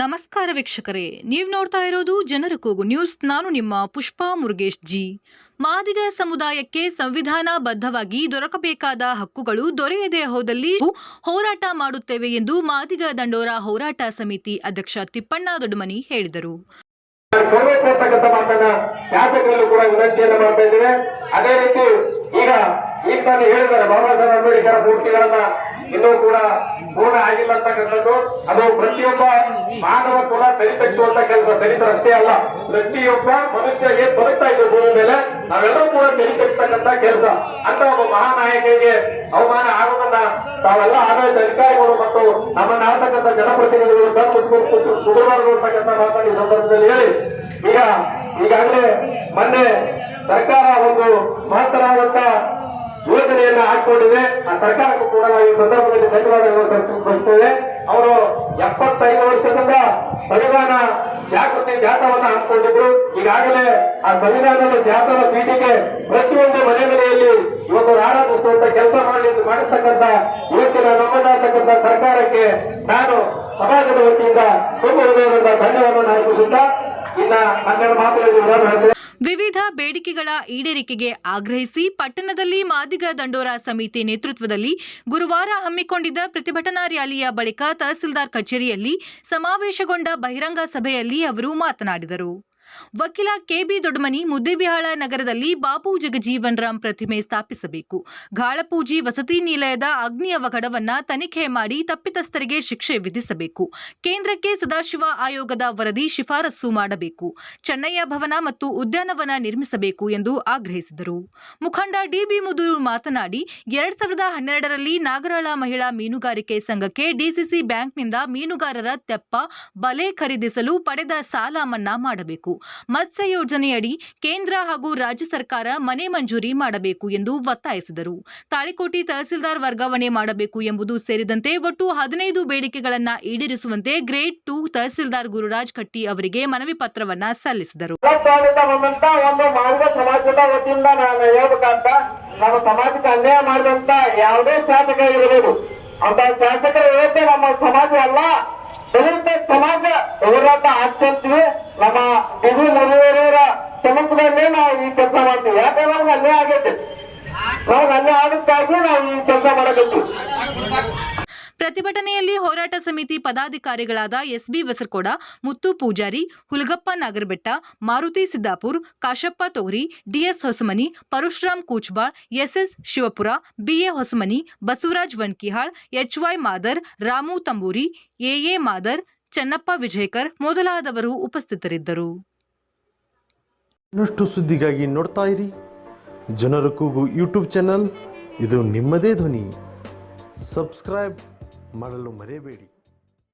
ನಮಸ್ಕಾರ ವೀಕ್ಷಕರೇ, ನೀವು ನೋಡ್ತಾ ಇರೋದು ಜನರ ಕೂಗು ನ್ಯೂಸ್. ನಾನು ನಿಮ್ಮ ಪುಷ್ಪಾ ಮುರುಗೇಶ್ ಜಿ. ಮಾದಿಗ ಸಮುದಾಯಕ್ಕೆ ಸಂವಿಧಾನ ಬದ್ಧವಾಗಿ ದೊರಕಬೇಕಾದ ಹಕ್ಕುಗಳು ದೊರೆಯದೆ ಹೋದಲ್ಲಿ ಹೋರಾಟ ಮಾಡುತ್ತೇವೆ ಎಂದು ಮಾದಿಗ ದಂಡೋರ ಹೋರಾಟ ಸಮಿತಿ ಅಧ್ಯಕ್ಷ ತಿಪ್ಪಣ್ಣ ದೊಡ್ಡಮನಿ ಹೇಳಿದರು. ಅದೇ ರೀತಿ ಈಗ ಈಗ ತಾನು ಹೇಳಿದ್ದಾರೆ, ಬಾಬಾ ಸಾಹೇಬ್ ಅಂಬೇಡ್ಕರ್ ಮೂರ್ತಿಗಳನ್ನ ಇನ್ನೂ ಕೂಡ ಪೂರ್ಣ ಆಗಿಲ್ಲ ಅಂತಕ್ಕಂಥದ್ದು. ಅದು ಪ್ರತಿಯೊಬ್ಬ ಮಾನವ ಕೂಡ ತರಿತರಿಸುವಂತ ಕೆಲಸ. ಕಲಿತರಷ್ಟೇ ಅಲ್ಲ, ಪ್ರತಿಯೊಬ್ಬ ಮನುಷ್ಯ ಏನ್ ಬದುಕ್ತಾ ಇದೆ ಭೂಮಿ ಮೇಲೆ. ನಾವೆಲ್ಲರೂ ಕೂಡ ತಿಳಿಸಿರ್ತಕ್ಕಂತ ಕೆಲಸ. ಅಂತ ಒಬ್ಬ ಮಹಾನಾಯಕರಿಗೆ ಅವಮಾನ ಆಗೋದನ್ನ ತಾವೆಲ್ಲ ಆಡಳಿತ ಅಧಿಕಾರಿಗಳು ಮತ್ತು ನಮ್ಮನ್ನ ಆಡ್ತಕ್ಕಂಥ ಜನಪ್ರತಿನಿಧಿಗಳು ಕೂತು- ಅಂತಕ್ಕಂಥ ಈ ಸಂದರ್ಭದಲ್ಲಿ ಹೇಳಿ. ಈಗ ಈಗಾಗಲೇ ಮೊನ್ನೆ ಸರ್ಕಾರ ಒಂದು ಮಹತ್ತರವಾದಂತ ಹಾಕೊಂಡಿದೆ ಆ ಸರ್ಕಾರಕ್ಕೂ ಕೂಡ ನಾವು ಈ ಸಂದರ್ಭದಲ್ಲಿ ಧನ್ಯವಾದಗಳು ಸಲ್ಲಿಸುತ್ತೇವೆ ಅವರು ಎಪ್ಪತ್ತೈದು ವರ್ಷದಿಂದ ಸಂವಿಧಾನ ಜಾಗೃತಿ ಜಾಥವನ್ನ ಹಾಕೊಂಡಿದ್ರು ಈಗಾಗಲೇ ಆ ಸಂವಿಧಾನದ ಜಾಥದ ಪೀಠಿಗೆ ಪ್ರತಿಯೊಂದು ಮನೆ ಮನೆಯಲ್ಲಿ ಇವತ್ತು ಆರಾಧಿಸುವಂತ ಕೆಲಸ ಮಾಡಿ ಮಾಡಿಸ್ತಕ್ಕಂಥ ಇವತ್ತಿನ ನಮ್ಮದಾಗ್ತಕ್ಕಂಥ ಸರ್ಕಾರಕ್ಕೆ ನಾನು ಸಮಾಜದ ವತಿಯಿಂದ ತುಂಬ ಹೃದಯದಿಂದ ಧನ್ಯವಾದವನ್ನು ಅರ್ಪಿಸುತ್ತಾ ವಿವಿಧ ಬೇಡಿಕೆಗಳ ಈಡೇರಿಕೆಗೆ ಆಗ್ರಹಿಸಿ ಪಟ್ಟಣದಲ್ಲಿ ಮಾದಿಗ ದಂಡೋರ ಸಮಿತಿ ನೇತೃತ್ವದಲ್ಲಿ ಗುರುವಾರ ಹಮ್ಮಿಕೊಂಡಿದ್ದ ಪ್ರತಿಭಟನಾ ರ್ಯಾಲಿಯ ಬಳಿಕ ತಹಸೀಲ್ದಾರ್ ಕಚೇರಿಯಲ್ಲಿ ಸಮಾವೇಶಗೊಂಡ ಬಹಿರಂಗ ಸಭೆಯಲ್ಲಿ ಅವರು ಮಾತನಾಡಿದರು. ವಕೀಲ ಕೆಬಿ ದೊಡ್ಡಮನಿ ಮುದ್ದೇಬಿಹಾಳ ನಗರದಲ್ಲಿ ಬಾಪು ಜಗಜೀವನ್ ರಾಮ್ ಪ್ರತಿಮೆ ಸ್ಥಾಪಿಸಬೇಕು. ಗಾಳಪೂಜಿ ವಸತಿ ನಿಲಯದ ಅಗ್ನಿ ಅವಘಡವನ್ನ ತನಿಖೆ ಮಾಡಿ ತಪ್ಪಿತಸ್ಥರಿಗೆ ಶಿಕ್ಷೆ ವಿಧಿಸಬೇಕು. ಕೇಂದ್ರಕ್ಕೆ ಸದಾಶಿವ ಆಯೋಗದ ವರದಿ ಶಿಫಾರಸು ಮಾಡಬೇಕು. ಚೆನ್ನಯ್ಯ ಭವನ ಮತ್ತು ಉದ್ಯಾನವನ ನಿರ್ಮಿಸಬೇಕು ಎಂದು ಆಗ್ರಹಿಸಿದರು. ಮುಖಂಡ ಡಿಬಿ ಮುದೂರು ಮಾತನಾಡಿ, ಎರಡ್ ಸಾವಿರದ ಹನ್ನೆರಡರಲ್ಲಿ ನಾಗರಾಳ ಮಹಿಳಾ ಮೀನುಗಾರಿಕೆ ಸಂಘಕ್ಕೆ ಡಿಸಿಸಿ ಬ್ಯಾಂಕ್ನಿಂದ ಮೀನುಗಾರರ ತೆಪ್ಪ, ಬಲೆ ಖರೀದಿಸಲು ಪಡೆದ ಸಾಲ ಮನ್ನಾ ಮಾಡಬೇಕು. ಮತ್ಸ್ಯ ಯೋಜನೆಯಡಿ ಕೇಂದ್ರ ಹಾಗೂ ರಾಜ್ಯ ಸರ್ಕಾರ ಮನೆ ಮಂಜೂರಿ ಮಾಡಬೇಕು ಎಂದು ಒತ್ತಾಯಿಸಿದರು. ತಾಳಿಕೋಟಿ ತಹಸೀಲ್ದಾರ್ ವರ್ಗಾವಣೆ ಮಾಡಬೇಕು ಎಂಬುದು ಸೇರಿದಂತೆ ಒಟ್ಟು ಹದಿನೈದು ಬೇಡಿಕೆಗಳನ್ನು ಈಡೇರಿಸುವಂತೆ ಗ್ರೇಡ್ ಟು ತಹಸೀಲ್ದಾರ್ ಗುರುರಾಜ್ ಕಟ್ಟಿ ಅವರಿಗೆ ಮನವಿ ಪತ್ರವನ್ನ ಸಲ್ಲಿಸಿದರು. ನಮ್ಮ ಸಮಾಜಕ್ಕೆ ಅನ್ಯಾಯ ಮಾಡಿದಂತ ಯಾವುದೇ ಶಾಸಕ ಇರಬಹುದು ಅಂತ ಶಾಸಕರ ವಿರುದ್ಧ ನಮ್ಮ ಸಮಾಜ ಅಲ್ಲ, ದಲಿತ ಸಮಾಜ ಹೋರಾಟ ಆಗ್ತಂತೀವಿ ನಮ್ಮ ಬಿಗಿ ಮುರಿಯರ ಸಮ್ಮುಖದಲ್ಲೇ ನಾವು ಈ ಕೆಲಸ ಮಾಡ್ತೀವಿ. ಯಾಕಂದ್ರೆ ನಮ್ಗೆ ಅಲ್ಲೇ ಆಗೈತೆ. ನಮ್ಗೆ ಅಲ್ಲೇ ಆಗಕ್ಕಾಗಿ ನಾವು ಈ ಕೆಲಸ ಮಾಡಕತ್ತೀವಿ ಪ್ರತಿಭಟನೆಯಲ್ಲಿ ಹೋರಾಟ ಸಮಿತಿ ಪದಾಧಿಕಾರಿಗಳಾದ S B Basarakoda, Muttu Pujari, Hulagappa Nagarabetta, Maruti Siddapur, Kashappa Togari D S Hosamani, Parashuram Kuchbal, S S Shivapura, B A Hosamani, Basavaraj Vanakihal H Y Madar, Ramu Tamburi, A A Madar, Channappa Vijaykar ಮೊದಲಾದವರು ಉಪಸ್ಥಿತರಿದ್ದರು. ಇನ್ನಷ್ಟು ಸುದ್ದಿಗಾಗಿ ನೋಡ್ತಾ ಇರಿ. ಜನರ ಕೂಗು YouTube channel. ಇದು ನಿಮ್ಮದೇ ಧ್ವನಿ. ಸಬ್ಸ್ಕ್ರೈಬ್. ಮಾಡಲು ಮರೆಯಬೇಡಿ.